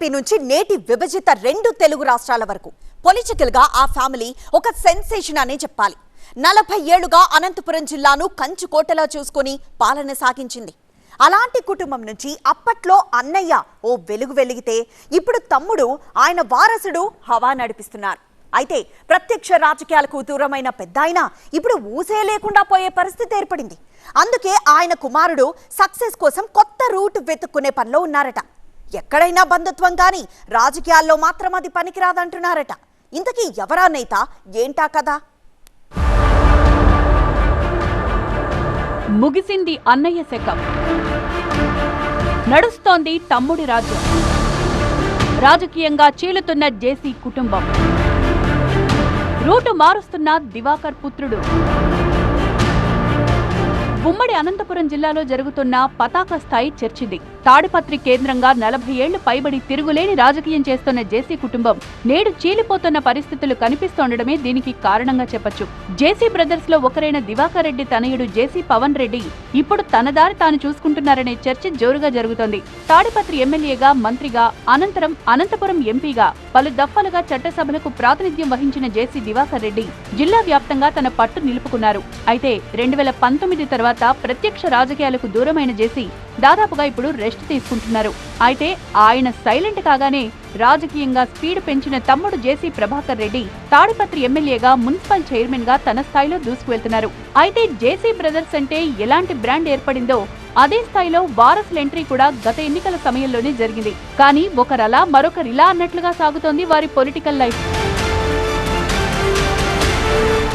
TDP నుంచి నేటి విభజిత రెండు తెలుగు రాష్ట్రాల వరకు. పొలిటికల్గా ఆ ఫ్యామిలీ ఒక సెన్సేషన్ అనే చెప్పాలి. నలభై ఏళ్ళుగా అనంతపురం జిల్లాను కంచుకోటలా చూసుకొని పాలన సాగించింది. అలాంటి కుటుంబం నుంచి అప్పట్లో అన్నయ్య ఓ వెలుగు వెలిగితే ఇప్పుడు తమ్ముడు ఆయన వారసుడు హవా నడిపిస్తున్నారు. అయితే ప్రత్యక్ష రాజకీయాలకు దూరమైన పెద్దాయన ఇప్పుడు ఊసే లేకుండా పోయే పరిస్థితి ఏర్పడింది. అందుకే ఆయన కుమారుడు సక్సెస్ కోసం కొత్త రూట్ వెతుక్కునే పనిలో ఉన్నారట. ఎక్కడైనా బంధుత్వం కానీ రాజకీయాల్లో మాత్రం అది పనికిరాదంటున్నారట. ఇంతకీ ఎవరా నేత? ఏంటా కదా ముగిసింది అన్నయ్య శకం. నడుస్తోంది తమ్ముడి రాజ్యం. రాజకీయంగా చీలుతున్న జేసీ కుటుంబం. రూటు మారుస్తున్న దివాకర్ పుత్రుడు. అనంతపురం జిల్లాలో జరుగుతున్న పతాక స్థాయి చర్చింది. తాడిపత్రి కేంద్రంగా నలభై ఏళ్ళు పైబడి తిరుగులేని రాజకీయం చేస్తున్న జేసీ కుటుంబం నేడు చీలిపోతున్న పరిస్థితులు కనిపిస్తుండడమే దీనికి కారణంగా చెప్పొచ్చు. జేసీ బ్రదర్స్లో ఒకరైన దివాకర్ రెడ్డి తనయుడు జేసీ పవన్ రెడ్డి ఇప్పుడు తన దారి తాను చూసుకుంటున్నారనే చర్చ జోరుగా జరుగుతోంది. తాడిపత్రి ఎమ్మెల్యేగా మంత్రిగా అనంతరం అనంతపురం ఎంపీగా పలు దఫాలుగా చట్టసభలకు ప్రాతినిధ్యం వహించిన జేసీ దివాకర్ రెడ్డి జిల్లా వ్యాప్తంగా తన పట్టు నిలుపుకున్నారు. అయితే రెండు వేల పంతొమ్మిది తర్వాత ప్రత్యక్ష రాజకీయాలకు దూరమైన జేసీ దాదాపుగా ఇప్పుడు రెస్ట్ తీసుకుంటున్నారు. అయితే ఆయన సైలెంట్ కాగానే రాజకీయంగా స్పీడ్ పెంచిన తమ్ముడు జేసీ ప్రభాకర్ రెడ్డి తాడిపత్రి ఎమ్మెల్యేగా మున్సిపల్ చైర్మన్గా తన స్థాయిలో దూసుకువెళ్తున్నారు. అయితే జేసీ బ్రదర్స్ అంటే ఎలాంటి బ్రాండ్ ఏర్పడిందో అదే స్థాయిలో వారసుల ఎంట్రీ కూడా గత ఎన్నికల సమయంలోనే జరిగింది. కానీ ఒకరలా మరొకరిలా అన్నట్లుగా సాగుతోంది వారి పొలిటికల్ లైఫ్.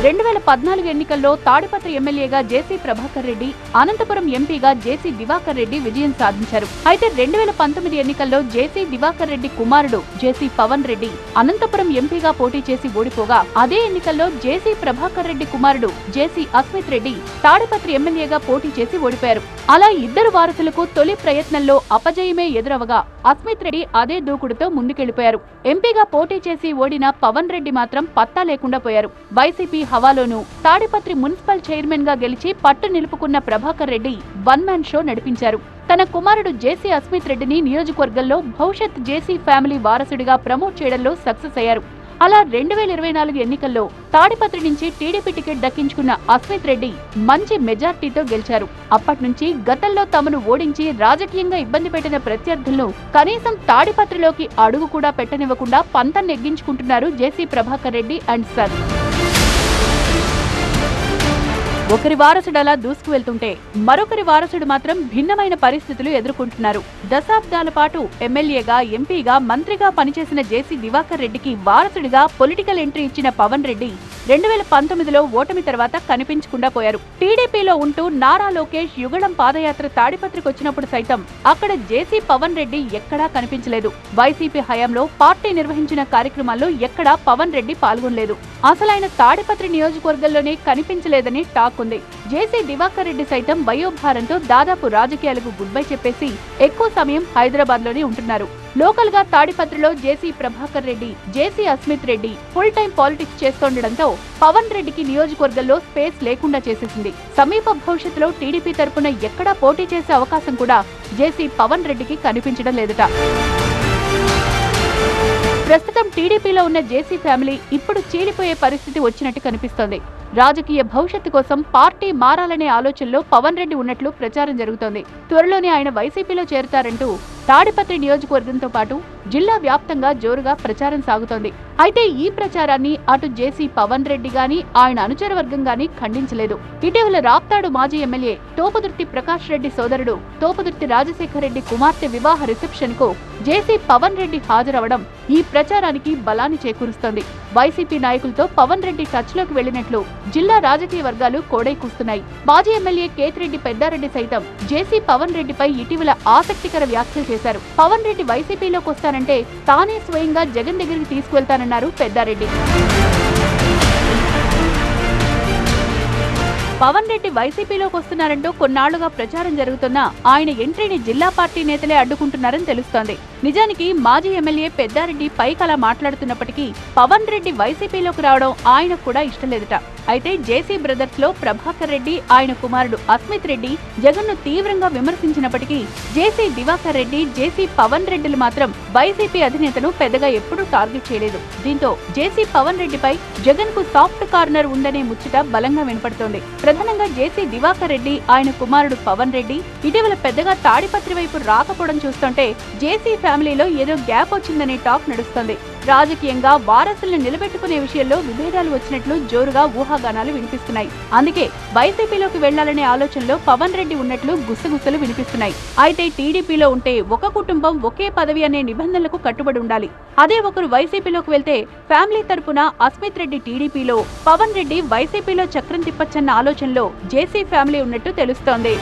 రెండు వేల పద్నాలుగు ఎన్నికల్లో తాడిపత్రి ఎమ్మెల్యేగా జేసీ ప్రభాకర్ రెడ్డి అనంతపురం ఎంపీగా జేసీ దివాకర్ రెడ్డి విజయం సాధించారు. అయితే రెండు వేల పంతొమ్మిది ఎన్నికల్లో జేసీ దివాకర్ రెడ్డి కుమారుడు జేసీ పవన్ రెడ్డి అనంతపురం ఎంపీగా పోటీ చేసి ఓడిపోగా అదే ఎన్నికల్లో జేసీ ప్రభాకర్ రెడ్డి కుమారుడు జేసీ అస్మిత్ రెడ్డి తాడిపత్రి ఎమ్మెల్యేగా పోటీ చేసి ఓడిపోయారు. అలా ఇద్దరు వారసులకు తొలి ప్రయత్నంలో అపజయమే ఎదురవగా అస్మిత్ రెడ్డి అదే దూకుడుతో ముందుకెళ్ళిపోయారు ఎంపీగా పోటీ చేసి ఓడిన పవన్ రెడ్డి మాత్రం పత్తా లేకుండా పోయారు. వైసీపీ హవాలోనూ తాడిపత్రి మున్సిపల్ చైర్మన్గా గెలిచి పట్టు నిలుపుకున్న Prabhakar Reddy one man show నడిపించారు. తన కుమారుడు జేసీ అస్మిత్ రెడ్డిని నియోజకవర్గంలో భవిష్యత్ జేసీ ఫ్యామిలీ వారసుడిగా ప్రమోట్ చేయడంలో సక్సెస్ అయ్యారు. అలా రెండు వేల ఇరవై నాలుగు ఎన్నికల్లో తాడిపత్రి నుంచి టీడీపీ టికెట్ దక్కించుకున్న అస్మిత్ రెడ్డి మంచి మెజార్టీతో గెలిచారు. అప్పటి నుంచి గతంలో తమను ఓడించి రాజకీయంగా ఇబ్బంది పెట్టిన ప్రత్యర్థులను కనీసం తాడిపత్రిలోకి అడుగు కూడా పెట్టనివ్వకుండా పంతం నెగ్గించుకుంటున్నారు JC Prabhakar Reddy and sir. ఒకరి వారసుడు అలా దూసుకు వెళ్తుంటే మరొకరి వారసుడు మాత్రం భిన్నమైన పరిస్థితులు ఎదుర్కొంటున్నారు. దశాబ్దాల పాటు ఎమ్మెల్యేగా ఎంపీగా మంత్రిగా పనిచేసిన జేసీ దివాకర్ రెడ్డికి వారసుడిగా పొలిటికల్ ఎంట్రీ ఇచ్చిన పవన్ రెడ్డి రెండు వేల పంతొమ్మిదిలో ఓటమి తర్వాత కనిపించకుండా పోయారు. టీడీపీలో ఉంటూ నారా లోకేష్ యుగళం పాదయాత్ర తాడిపత్రికి వచ్చినప్పుడు సైతం అక్కడ జేసీ పవన్ రెడ్డి ఎక్కడా కనిపించలేదు. వైసీపీ హయాంలో పార్టీ నిర్వహించిన కార్యక్రమాల్లో ఎక్కడా పవన్ రెడ్డి పాల్గొనలేదు. అసలైన తాడిపత్రి నియోజకవర్గంలోనే కనిపించలేదని టాక్ దక్కుంది జేసీ దివాకర్ రెడ్డి సైతం వయోభారంతో దాదాపు రాజకీయాలకు గుడ్ బై చెప్పేసి ఎక్కువ సమయం హైదరాబాద్లోనే ఉంటున్నారు. లోకల్గా తాడిపత్రిలో JC Prabhakar Reddy JC Asmith Reddy full time politics చేస్తుండటంతో Pawan రెడ్డికి నియోజకవర్గంలో స్పేస్ లేకుండా చేసేసింది. సమీప భవిష్యత్తులో టీడీపీ తరపున ఎక్కడా పోటీ చేసే అవకాశం కూడా జేసీ పవన్ రెడ్డికి కనిపించడం లేదట. ప్రస్తుతం టీడీపీలో ఉన్న జేసీ ఫ్యామిలీ ఇప్పుడు చీలిపోయే పరిస్థితి వచ్చినట్టు కనిపిస్తోంది. రాజకీయ భవిష్యత్తు కోసం పార్టీ మారాలనే ఆలోచనలో పవన్ రెడ్డి ఉన్నట్లు ప్రచారం జరుగుతోంది. త్వరలోనే ఆయన వైసీపీలో చేరుతారంటూ తాడిపత్రి నియోజకవర్గంతో పాటు జిల్లా వ్యాప్తంగా జోరుగా ప్రచారం సాగుతోంది. అయితే ఈ ప్రచారాన్ని అటు జేసీ పవన్ రెడ్డి గాని ఆయన అనుచర వర్గం గాని ఖండించలేదు. ఇటీవల రాప్తాడు మాజీ ఎమ్మెల్యే తోపుదుర్తి ప్రకాష్ రెడ్డి సోదరుడు తోపుదుర్తి రాజశేఖర రెడ్డి కుమార్తె వివాహ రిసెప్షన్కు జేసీ పవన్ రెడ్డి హాజరవడం ఈ ప్రచారానికి బలాన్ని చేకూరుస్తోంది. వైసీపీ నాయకులతో పవన్ రెడ్డి టచ్లోకి వెళ్ళినట్లు జిల్లా రాజకీయ వర్గాలు కోడై కూస్తున్నాయి. మాజీ ఎమ్మెల్యే కేతిరెడ్డి పెద్దారెడ్డి సైతం జేసీ పవన్ రెడ్డిపై ఇటీవల ఆసక్తికర వ్యాఖ్యలు చేశారు. పవన్ రెడ్డి వైసీపీలోకి వస్తానంటే తానే స్వయంగా జగన్ దగ్గరికి తీసుకువెళ్తానన్నారు పెద్దారెడ్డి. పవన్ రెడ్డి వైసీపీలోకి వస్తున్నారంటూ కొన్నాళ్ళుగా ప్రచారం జరుగుతున్న ఆయన ఎంట్రీని జిల్లా పార్టీ నేతలే అడ్డుకుంటున్నారని తెలుస్తోంది. నిజానికి మాజీ ఎమ్మెల్యే పెద్దారెడ్డి పైకి అలా మాట్లాడుతున్నప్పటికీ పవన్ రెడ్డి వైసీపీలోకి రావడం ఆయనకు కూడా ఇష్టం లేదట. అయితే జేసీ బ్రదర్స్లో ప్రభాకర్ రెడ్డి ఆయన కుమారుడు అస్మిత్ రెడ్డి జగన్ను తీవ్రంగా విమర్శించినప్పటికీ జేసీ దివాకర్ రెడ్డి జేసీ పవన్ రెడ్డిలు మాత్రం వైసీపీ అధినేతను పెద్దగా ఎప్పుడూ టార్గెట్ చేయలేదు. దీంతో జేసీ పవన్ రెడ్డిపై జగన్కు సాఫ్ట్ కార్నర్ ఉందనే ముచ్చట బలంగా వినపడుతోంది. ప్రధానంగా జేసీ దివాకర్ రెడ్డి ఆయన కుమారుడు పవన్ రెడ్డి. ఇటీవల పెద్దగా తాడిపత్రి వైపు రాకపోవడం చూస్తుంటే జేసీ ఫ్యామిలీలో ఏదో గ్యాప్ వచ్చిందనే టాక్ నడుస్తోంది. రాజకీయంగా వారసుల్ని నిలబెట్టుకునే విషయంలో విభేదాలు వచ్చినట్లు జోరుగా ఊహాగానాలు వినిపిస్తున్నాయి. అందుకే వైసీపీలోకి వెళ్ళాలనే ఆలోచనలో పవన్ రెడ్డి ఉన్నట్లు గుసగుసలు వినిపిస్తున్నాయి. అయితే టీడీపీలో ఉంటే ఒక కుటుంబం ఒకే పదవి అనే నిబంధనలకు కట్టుబడి ఉండాలి. అదే ఒకరు వైసీపీలోకి వెళ్తే ఫ్యామిలీ తరపున అస్మిత్ రెడ్డి టీడీపీలో పవన్ రెడ్డి వైసీపీలో చక్రం తిప్పచ్చన్న ఆలోచనలో జేసీ ఫ్యామిలీ ఉన్నట్టు తెలుస్తోంది.